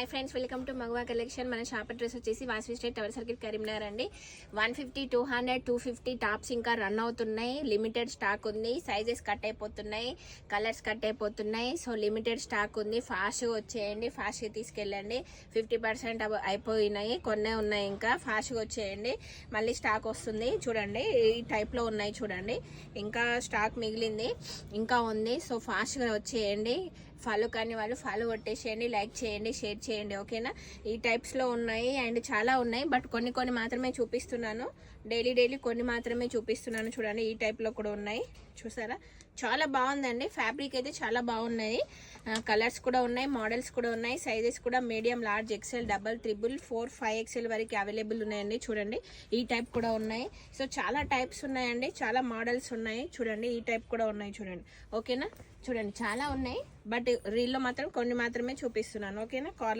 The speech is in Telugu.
Hi friends welcome to Magava collection. మన షాప్ అడ్రస్ వచ్చేసి Vasavi street tower circle Karimnagar అండి. One fifty two hundred two fifty tops ఇంకా రన్ అవుతున్నాయి. లిమిటెడ్ స్టాక్ ఉంది. సైజెస్ కట్ అయిపోతున్నాయి. కలర్స్ కట్ అయిపోతున్నాయి. సో లిమిటెడ్ స్టాక్ ఉంది. ఫాస్ట్గా వచ్చేయండి. ఫాస్ట్గా తీసుకెళ్ళండి. ఫిఫ్టీ పర్సెంట్ అయిపోయినాయి. కొన్నే ఉన్నాయి ఇంకా. ఫాస్ట్గా వచ్చేయండి. మళ్ళీ స్టాక్ వస్తుంది. చూడండి. ఈ టైప్లో ఉన్నాయి చూడండి. ఇంకా స్టాక్ మిగిలింది. ఇంకా ఉంది. సో ఫాస్ట్గా వచ్చేయండి. ఫాలో కాని వాళ్ళు ఫాలో కొట్టేసేయండి లైక్ చేయండి షేర్ చేయండి ఓకేనా? ఈ టైప్స్లో ఉన్నాయి అండ్ చాలా ఉన్నాయి బట్ కొన్ని కొన్ని మాత్రమే చూపిస్తున్నాను. డైలీ డైలీ కొన్ని మాత్రమే చూపిస్తున్నాను చూడండి ఈ టైప్లో కూడా ఉన్నాయి. చూసారా? చాలా బాగుందండి. ఫ్యాబ్రిక్ అయితే చాలా బాగున్నాయి. కలర్స్ కూడా ఉన్నాయి మోడల్స్ కూడా ఉన్నాయి సైజెస్ కూడా medium large XL double triple four five XL వరకు అవైలబుల్ ఉన్నాయండి చూడండి. ఈ టైప్ కూడా ఉన్నాయి. సో చాలా టైప్స్ ఉన్నాయండి చాలా మోడల్స్ ఉన్నాయి. చూడండి ఈ టైప్ కూడా ఉన్నాయి చూడండి. ఓకేనా? చూడండి చాలా ఉన్నాయి. బట్ రీల్లో మాత్రం కొన్ని మాత్రమే చూపిస్తున్నాను ఓకేనా? కాల్